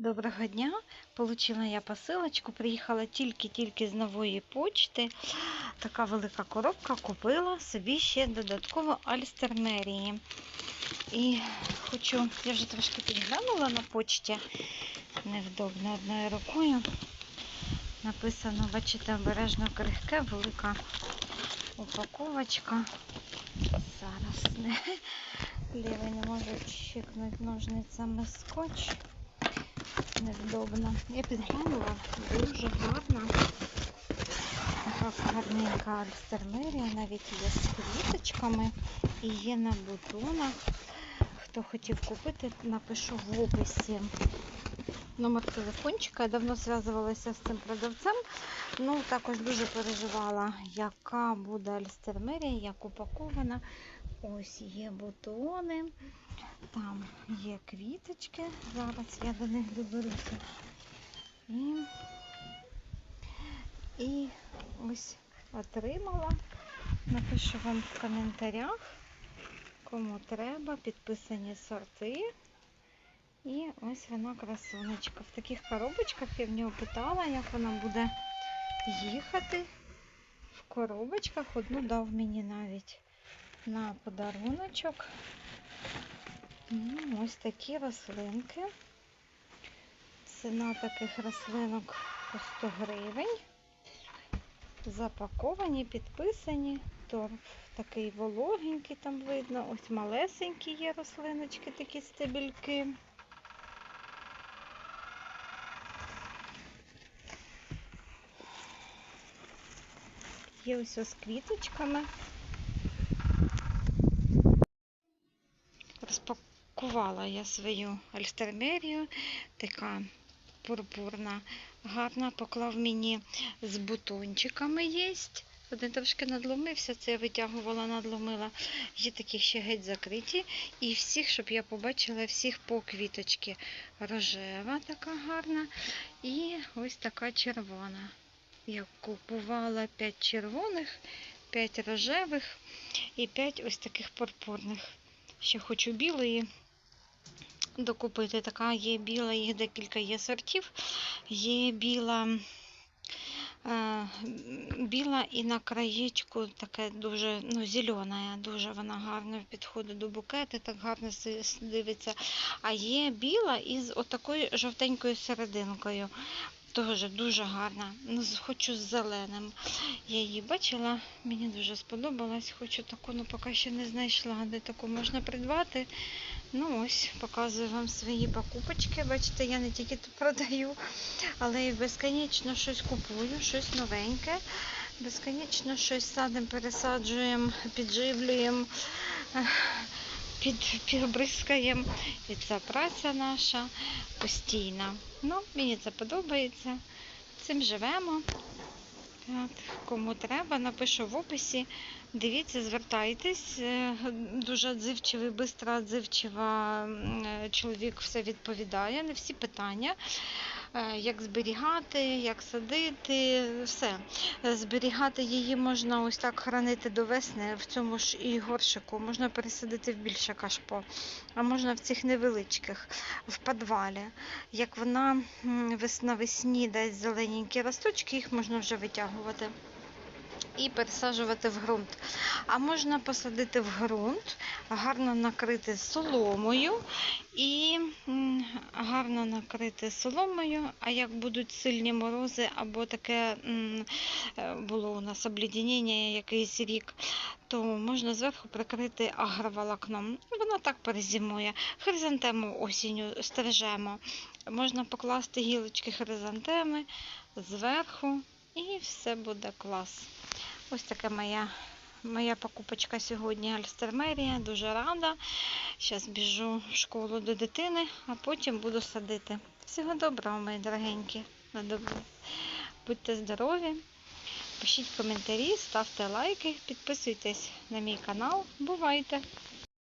Доброго дня. Получила я посилочку. Приїхала тільки-тільки з нової почти. Така велика коробка. Купила собі ще додатково альстернерії. І хочу, я вже трошки підглянула на почті. Невдобно одною рукою. Написано, бачите, обережно крихке, велика упаковочка. Зараз не лівий не можу щикнути ножницями скотч невдобно. Я підглянула, дуже гарна. Така гарненька альстернерія, навіть є з квіточками і є на бутонах. Хто хотів купити, напишу в описі. Номер телефончика. Я давно зв'язувалася з цим продавцем. Ну, також дуже переживала, яка буде альстернерія, як упакована. Ось є бутони. Там є квіточки. Зараз я до них доберуся. І, і ось отримала. Напишу вам в коментарях, кому треба, підписані сорти. І ось вона красунечка. В таких коробочках я в нього питала, як вона буде їхати. В коробочках одну дав мені навіть на подаруночок. Ну, Ось такі рослинки. Ціна таких рослинок по 100 гривень. Запаковані, підписані. Торф такий вологенький там видно. Ось малесенькі є рослиночки, такі стебельки. Є ось з квіточками. Розпакувала я свою альстермерію, така пурпурна, гарна. Поклав мені з бутончиками є. Один трошки надломився, це я витягувала, надломила. Є такі ще геть закриті. І всіх, щоб я побачила, всіх по квіточки. Рожева така гарна. І ось така червона. Я купувала 5 червоних, 5 рожевих і 5 ось таких пурпурних. Ще хочу білої докупити. Така є біла, їх декілька є сортів. Є біла, е, біла і на краєчку таке дуже ну, зелена, дуже вона гарно підходить до букету, так гарно дивиться. А є біла із отакою жовтенькою серединкою. Теж дуже гарна. Ну, хочу з зеленим. Я її бачила, мені дуже сподобалась. Хочу таку, ну поки ще не знайшла, де таку можна придбати. Ну ось, показую вам свої покупочки. Бачите, я не тільки тут продаю, але і безконечно щось купую, щось новеньке. Безконечно щось садимо, пересаджуємо, підживлюємо, під, підбризкаємо. І це праця наша постійна. Ну, мені це подобається. Цим живемо. Кому треба, напишу в описі. Дивіться, звертайтесь. Е, Дуже відзивчивий, швидко відзивчива е, чоловік все відповідає на всі питання. Е, Як зберігати, як садити, все. Зберігати її можна ось так хранити до весни в цьому ж і горшику. Можна пересадити в більше кашпо, а можна в цих невеличких, в підвалі. Як вона навесні дасть зелененькі росточки, їх можна вже витягувати і пересаджувати в ґрунт. А можна посадити в ґрунт, гарно накрити соломою і гарно накрити соломою. А як будуть сильні морози або таке е, було у нас обледеніння якийсь рік, то можна зверху прикрити агроволокном. Вона так перезимує. Хризантему осінню стрижемо. Можна покласти гілочки хризантеми зверху і все буде клас. Ось така моя, моя покупочка сьогодні Альстермерія. Дуже рада. Зараз біжу в школу до дитини, а потім буду садити. Всього доброго, мої дорогенькі. На добро. Будьте здорові. Пишіть коментарі, ставте лайки, підписуйтесь на мій канал. Бувайте!